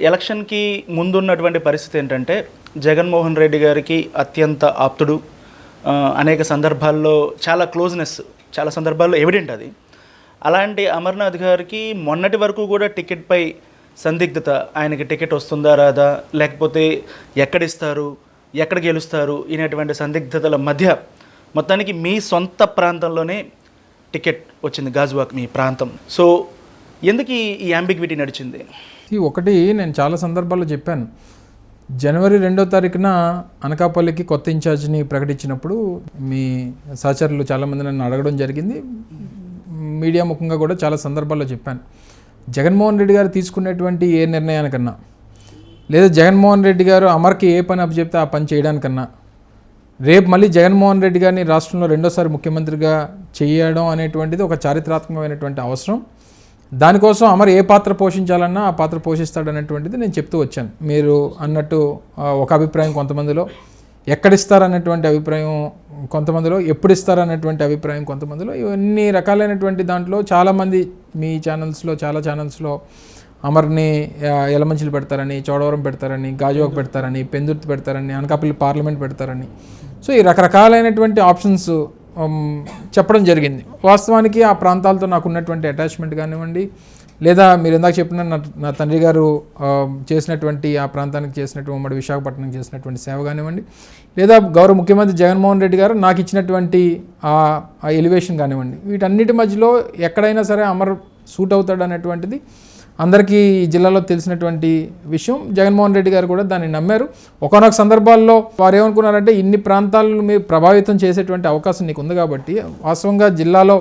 ఎలక్షన్కి ముందున్నటువంటి పరిస్థితి ఏంటంటే జగన్మోహన్ రెడ్డి గారికి అత్యంత ఆప్తుడు. అనేక సందర్భాల్లో చాలా క్లోజ్నెస్ చాలా సందర్భాల్లో ఎవిడెంట్ అది. అలాంటి అమర్నాథ్ గారికి మొన్నటి వరకు కూడా టికెట్పై సందిగ్ధత ఆయనకి టికెట్ వస్తుందా రాదా లేకపోతే ఎక్కడిస్తారు ఎక్కడ గెలుస్తారు అనేటువంటి సందిగ్ధతల మధ్య మొత్తానికి మీ సొంత ప్రాంతంలోనే టికెట్ వచ్చింది గాజువాక్ మీ ప్రాంతం. సో ఎందుకు ఈ- ఈ అంబిగ్విటీ నడిచింది? ఒకటి నేను చాలా సందర్భాల్లో చెప్పాను. జనవరి రెండో తారీఖున అనకాపల్లికి కొత్త ఇన్ఛార్జ్ని ప్రకటించినప్పుడు మీ సహచరులు చాలామంది నన్ను అడగడం జరిగింది. మీడియా ముఖంగా కూడా చాలా సందర్భాల్లో చెప్పాను. జగన్మోహన్ రెడ్డి గారు తీసుకునేటువంటి ఏ నిర్ణయానికన్నా లేదా జగన్మోహన్ రెడ్డి గారు అమర్కి ఏ పని అప్పచెప్తే ఆ పని చేయడానికన్నా రేపు మళ్ళీ జగన్మోహన్ రెడ్డి గారిని రాష్ట్రంలో రెండోసారి ముఖ్యమంత్రిగా చేయడం అనేటువంటిది ఒక చారిత్రాత్మకమైనటువంటి అవసరం. దానికోసం అమర్ ఏ పాత్ర పోషించాలన్నా ఆ పాత్ర పోషిస్తాడనేటువంటిది నేను చెప్తూ వచ్చాను. మీరు అన్నట్టు ఒక అభిప్రాయం కొంతమందిలో ఎక్కడిస్తారన్నటువంటి అభిప్రాయం కొంతమందిలో ఎప్పుడు ఇస్తారన్నటువంటి అభిప్రాయం కొంతమందిలో ఇవన్నీ రకాలైనటువంటి దాంట్లో చాలామంది మీ ఛానల్స్లో చాలా ఛానల్స్లో అమర్ని ఎలమంచిలు పెడతారని చోడవరం పెడతారని గాజువాక్ పెడతారని పెందుర్తి పెడతారని అనకాపల్లి పార్లమెంట్ పెడతారని. సో ఈ రకరకాలైనటువంటి ఆప్షన్స్ చెప్పడం జరిగింది. వాస్తవానికి ఆ ప్రాంతాలతో నాకు ఉన్నటువంటి అటాచ్మెంట్ కానివ్వండి లేదా మీరు ఇందాక చెప్పిన నా నా తండ్రి గారు చేసినటువంటి ఆ ప్రాంతానికి చేసినటువంటి ఉమ్మడి విశాఖపట్నం చేసినటువంటి సేవ కానివ్వండి లేదా గౌరవ ముఖ్యమంత్రి జగన్మోహన్ రెడ్డి గారు నాకు ఇచ్చినటువంటి ఆ ఎలివేషన్ కానివ్వండి వీటన్నిటి మధ్యలో ఎక్కడైనా సరే అమర్ సూట్ అవుతాడు అనేటువంటిది అందరికీ ఈ జిల్లాలో తెలిసినటువంటి విషయం. జగన్మోహన్ రెడ్డి గారు కూడా దాన్ని నమ్మారు. ఒకనొక సందర్భాల్లో వారు ఏమనుకున్నారంటే ఇన్ని ప్రాంతాలను మీరు ప్రభావితం చేసేటువంటి అవకాశం నీకు ఉంది కాబట్టి వాస్తవంగా జిల్లాలో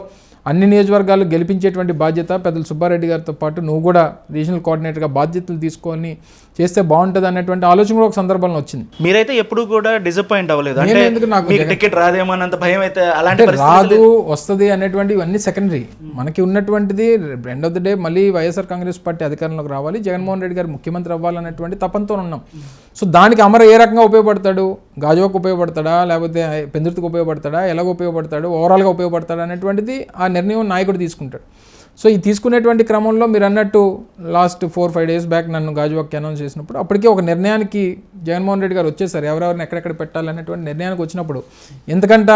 అన్ని నియోజకవర్గాలు గెలిపించేటువంటి బాధ్యత పెద్దలు సుబ్బారెడ్డి గారితో పాటు నువ్వు కూడా రీజనల్ కోఆర్డినేటర్గా బాధ్యతలు తీసుకొని చేస్తే బాగుంటుంది అనేటువంటి ఆలోచన కూడా ఒక సందర్భంలో వచ్చింది. మీరైతే ఎప్పుడు కూడా డిసప్పాయింట్ అవ్వలేదు. అంటే నాకు టికెట్ రాదేమో అన్నంత భయం అయితే అలాంటి రాదు వస్తుంది అనేటువంటి ఇవన్నీ సెకండరీ మనకి ఉన్నటువంటిది ఎండ్ ఆఫ్ ద డే మళ్ళీ వైఎస్ఆర్ కాంగ్రెస్ పార్టీ అధికారంలోకి రావాలి జగన్మోహన్ రెడ్డి గారు ముఖ్యమంత్రి అవ్వాలనేటువంటి తపంతో ఉన్నాం సో దానికి అమర ఏ రకంగా ఉపయోగపడతాడు? గాజువాకు ఉపయోగపడతాడా? లేకపోతే పెందుర్తికి ఉపయోగపడతాడా? ఎలాగ ఉపయోగపడతాడు? ఓవరాల్గా ఉపయోగపడతాడా? అనేటువంటిది ఆ నిర్ణయం నాయకుడు తీసుకుంటాడు. సో ఈ తీసుకునేటువంటి క్రమంలో మీరు అన్నట్టు last four five days back నన్ను గాజువాక్కి అనౌన్స్ చేసినప్పుడు అప్పటికే ఒక నిర్ణయానికి జగన్మోహన్ రెడ్డి గారు వచ్చేసారు. ఎవరెవరిని ఎక్కడెక్కడ పెట్టాలనేటువంటి నిర్ణయానికి వచ్చినప్పుడు ఎంతకంట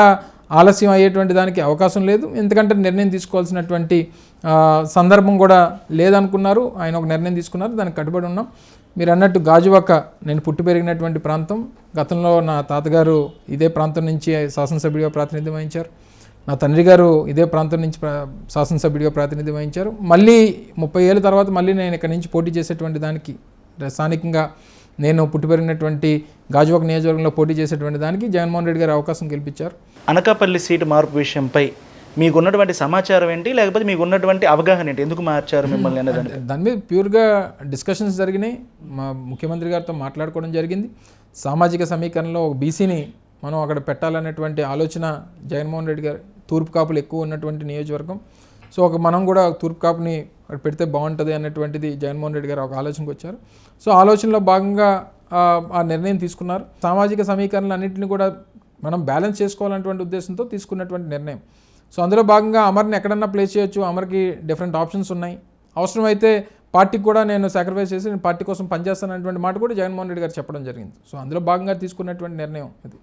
ఆలస్యం అయ్యేటువంటి దానికి అవకాశం లేదు. ఎందుకంటే నిర్ణయం తీసుకోవాల్సినటువంటి సందర్భం కూడా లేదనుకున్నారు. ఆయన ఒక నిర్ణయం తీసుకున్నారు. దానికి కట్టుబడి ఉన్నాం. మీరు అన్నట్టు గాజువాక నేను పుట్టి పెరిగినటువంటి ప్రాంతం. గతంలో నా తాతగారు ఇదే ప్రాంతం నుంచి శాసనసభ్యుడిగా ప్రాతినిధ్యం వహించారు. నా తండ్రి గారు ఇదే ప్రాంతం నుంచి ప్ర- శాసనసభ్యుడిగా ప్రాతినిధ్యం వహించారు. మళ్ళీ ముప్పై ఏళ్ళ తర్వాత మళ్ళీ నేను ఇక్కడ నుంచి పోటీ చేసేటువంటి దానికి స్థానికంగా నేను పుట్టి పెరిగినటువంటి గాజువాక నియోజకవర్గంలో పోటీ చేసేటువంటి దానికి జగన్మోహన్ రెడ్డి గారు అవకాశం కల్పించారు. అనకాపల్లి సీటు మార్పు విషయంపై మీకు ఉన్నటువంటి సమాచారం ఏంటి? లేకపోతే మీకు ఉన్నటువంటి అవగాహన ఏంటి? ఎందుకు మార్చారు మిమ్మల్ని అనేదాన్ని దాని మీద ప్యూర్గా డిస్కషన్స్ జరిగినాయి. మా ముఖ్యమంత్రి గారితో మాట్లాడుకోవడం జరిగింది. సామాజిక సమీకరణలో ఒక బీసీని మనం అక్కడ పెట్టాలనేటువంటి ఆలోచన జగన్మోహన్ రెడ్డి గారు తూర్పు కాపులు ఎక్కువ ఉన్నటువంటి నియోజకవర్గం. సో ఒక మనం కూడా తూర్పు కాపుని అక్కడ పెడితే బాగుంటుంది అన్నటువంటిది జగన్మోహన్ రెడ్డి గారు ఒక ఆలోచనకు వచ్చారు. సో ఆలోచనలో భాగంగా ఆ, ఆ నిర్ణయం తీసుకున్నారు. సామాజిక సమీకరణలు అన్నింటినీ కూడా మనం బ్యాలెన్స్ చేసుకోవాలన్నటువంటి ఉద్దేశంతో తీసుకున్నటువంటి నిర్ణయం. సో అందులో భాగంగా అమర్ని ఎక్కడన్నా ప్లేస్ చేయొచ్చు. అమర్కి డిఫరెంట్ ఆప్షన్స్ ఉన్నాయి. అవసరమైతే పార్టీకి కూడా నేను సాక్రిఫైస్ చేసి నేను పార్టీ కోసం పనిచేస్తానటువంటి మాట కూడా జగన్మోహన్ రెడ్డి గారు చెప్పడం జరిగింది. సో అందులో భాగంగా తీసుకున్నటువంటి నిర్ణయం ఇది.